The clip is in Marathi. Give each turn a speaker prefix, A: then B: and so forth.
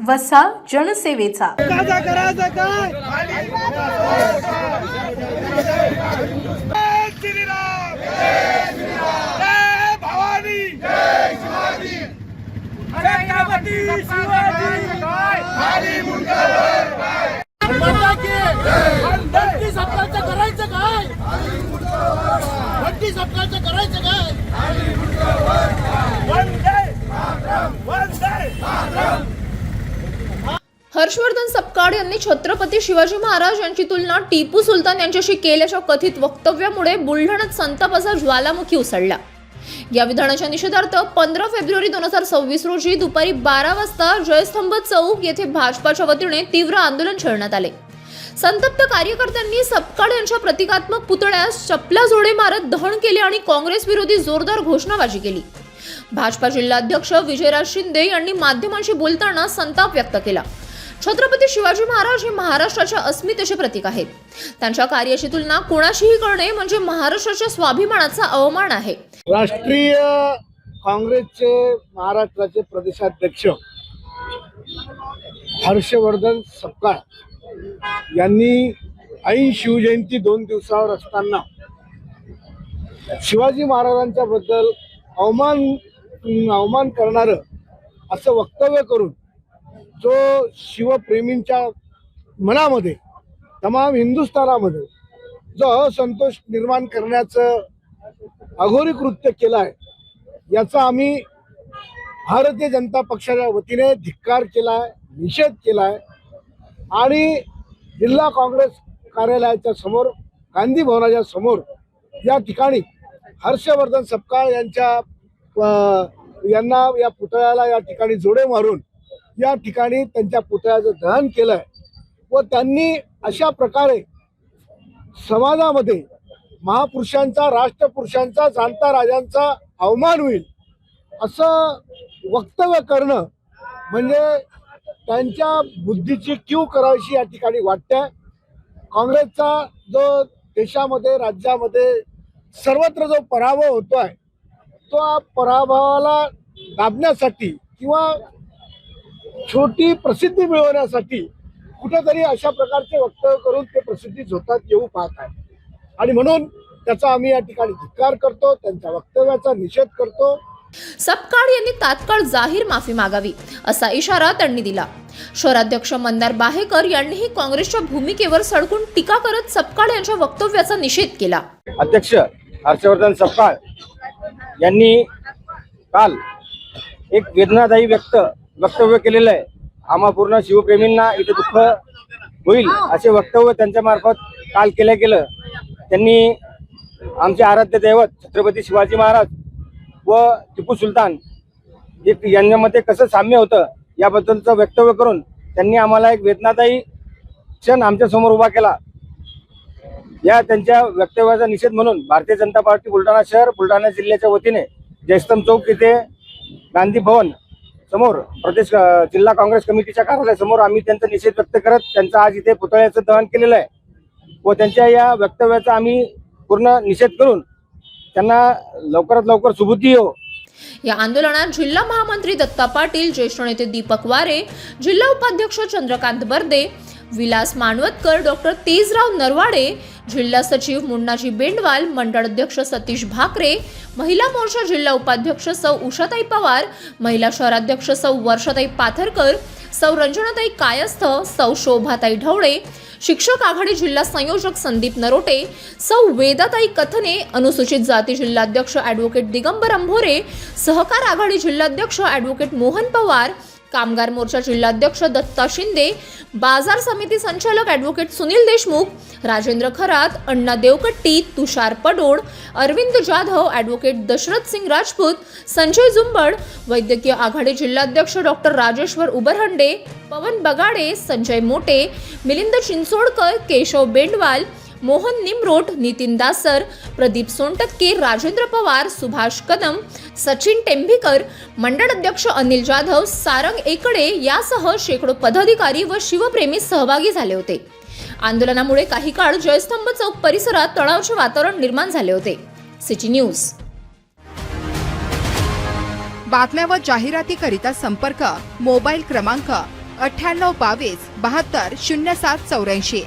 A: वसा जनसेवेचा
B: करायचं काय जय
C: सरकारचं करायचं काय वंटी सरकारचं करायचं काय
B: वंदे वंदे
D: हर्षवर्धन सपकाळ यांनी छत्रपती शिवाजी महाराज यांची तुलना टिपू सुलतान यांच्याशी केल्याच्या कथित वक्तव्यामुळे बुलढाण्यात संतापाचा ज्वालामुखी उसळला. या विधानाच्या निषेधार्थ पंधरा फेब्रुवारी दोन हजार सव्वीस रोजी दुपारी बारा वाजता जयस्तंभ चौक येथे भाजपाच्या वतीने तीव्र आंदोलन छेडण्यात आले. संतप्त कार्यकर्त्यांनी सपकाळ यांच्या प्रतिकात्मक पुतळ्यास चपला जोडे मारत दहन केले आणि काँग्रेस विरोधी जोरदार घोषणाबाजी केली. भाजपा जिल्हाध्यक्ष विजयराज शिंदे यांनी माध्यमांशी बोलताना संताप व्यक्त केला. छत्रपती शिवाजी महाराज हे महाराष्ट्राच्या अस्मितेचे प्रतीक आहेत. त्यांच्या कार्याची तुलना कोणाशीही करणे म्हणजे महाराष्ट्राच्या स्वाभिमानाचा अवमान आहे.
C: राष्ट्रीय काँग्रेसचे महाराष्ट्राचे प्रदेशाध्यक्ष हर्षवर्धन सपकाळ यांनी ऐन शिवजयंती दोन दिवसावर असताना शिवाजी महाराजांच्या बद्दल अवमान अवमान करणारं असं वक्तव्य करून जो शिवप्रेमींच्या मनामध्ये तमाम हिंदुस्थानामध्ये जो असंतोष निर्माण करण्याचं अघोरी कृत्य केलं आहे याचा आम्ही भारतीय जनता पक्षाच्या वतीने धिक्कार केला आहे निषेध केला आहे आणि जिल्हा काँग्रेस कार्यालयाच्या समोर गांधी भवनाच्या समोर या ठिकाणी हर्षवर्धन सपकाळ यांच्या यांना या पुतळ्याला या ठिकाणी जोडे मारून या ठिकाणी त्यांच्या पुतळ्याचं दहन केलं आहे व त्यांनी अशा प्रकारे समाजामध्ये महापुरुषांचा राष्ट्रपुरुषांचा जाणता राजांचा अवमान होईल असं वक्तव्य करणं म्हणजे त्यांच्या बुद्धीची क्यू करावीशी या ठिकाणी वाटते काँग्रेसचा जो देशामध्ये राज्यामध्ये सर्वत्र जो पराभव होतोय तो पराभवाला दाबण्यासाठी किंवा छोटी प्रसिद्धी मिळवण्यासाठी कुठेतरी अशा प्रकारचे वक्तव्य करून ते प्रसिद्धी झोतात येऊ पाहत आहे आणि म्हणून त्याचा आम्ही या ठिकाणी धिक्कार करतो त्यांच्या वक्तव्याचा निषेध करतो.
D: सपकाळ यांनी तात्काळ जाहीर माफी मागावी असा इशारा त्यांनी दिला. शहराध्यक्ष मंदार बाहेकर यांनीही काँग्रेसच्या भूमिकेवर सडकून टीका करत सपकाळ यांच्या वक्तव्याचा निषेध केला.
E: अध्यक्ष हर्षवर्धन सपकाळ यांनी काल एक वेदनादायी व्यक्त वक्तव्य केलेलं आहे. आम्हा पूर्ण शिवप्रेमींना इथे दुःख होईल असे वक्तव्य त्यांच्या मार्फत काल केलं गेलं. त्यांनी आमचे आराध्य दैवत छत्रपती शिवाजी महाराज व टिपू सुलतान यांच्यामध्ये कसं साम्य होतं याबद्दलचं वक्तव्य करून त्यांनी आम्हाला एक वेदनादायी क्षण आमच्यासमोर उभा केला. या त्यांच्या वक्तव्याचा निषेध म्हणून भारतीय जनता पार्टी बुलढाणा शहर बुलढाणा जिल्ह्याच्या वतीने जयस्तम चौक येथे गांधी भवन समोर प्रदेश जिल्हा काँग्रेस कमिटीच्या कार्यालयासमोर आम्ही त्यांचा निषेध व्यक्त करत त्यांचा आज इथे पुतळ्याचं दहन केलेलं आहे. व त्यांच्या या वक्तव्याचा आम्ही पूर्ण निषेध करून त्यांना लवकरात लवकर सुबुद्धी येऊ
D: या आंदोलनात जिल्हा महामंत्री दत्ता पाटील ज्येष्ठ नेते दीपक वारे जिल्हा उपाध्यक्ष चंद्रकांत बर्दे विलास मानवतकर डॉक्टर तेजराव नरवाडे जिल्हा सचिव मुन्नाजी बेंडवाल मंडळ अध्यक्ष सतीश भाकरे महिला मोर्चा जिल्हा उपाध्यक्ष सौ उषाताई पवार महिला शहराध्यक्ष सौ वर्षाताई पाथरकर सौ रंजनाताई कायस्थ सौ शोभाताई ढवळे शिक्षक आघाडी जिल्हा संयोजक संदीप नरोटे सौ वेदाताई कथने अनुसूचित जाती जिल्हाध्यक्ष ॲडव्होकेट दिगंबर अंभोरे सहकार आघाडी जिल्हाध्यक्ष ॲडव्होकेट मोहन पवार कामगार मोर्चा जिल्हाध्यक्ष दत्ता शिंदे बाजार समिती संचालक ॲडव्होकेट सुनील देशमुख राजेंद्र खरात अण्णा देवकट्टी तुषार पडोड अरविंद जाधव ॲडव्होकेट दशरथ सिंग राजपूत संजय जुंबड वैद्यकीय आघाडी जिल्हाध्यक्ष डॉक्टर राजेश्वर उबरहंडे पवन बगाडे संजय मोटे मिलिंद चिंचोडकर केशव बेंडवाल मोहन निमरोट नितीन दासर प्रदीप सोनटक्के राजेंद्र पवार सुभाष कदम सचिन टेंभीकर मंडळ अध्यक्ष अनिल जाधव सारंग एकडे यासह शेकडो पदाधिकारी व शिवप्रेमी सहभागी झाले होते. आंदोलनामुळे काही काळ जयस्तंभ चौक परिसरात तणावाचे वातावरण निर्माण झाले होते. City news.
F: बातम्या व जाहिरातीकरिता संपर्क मोबाईल क्रमांक अठ्ठ्याण्णव बावीस बहात्तर शून्य सात चौऱ्याऐंशी.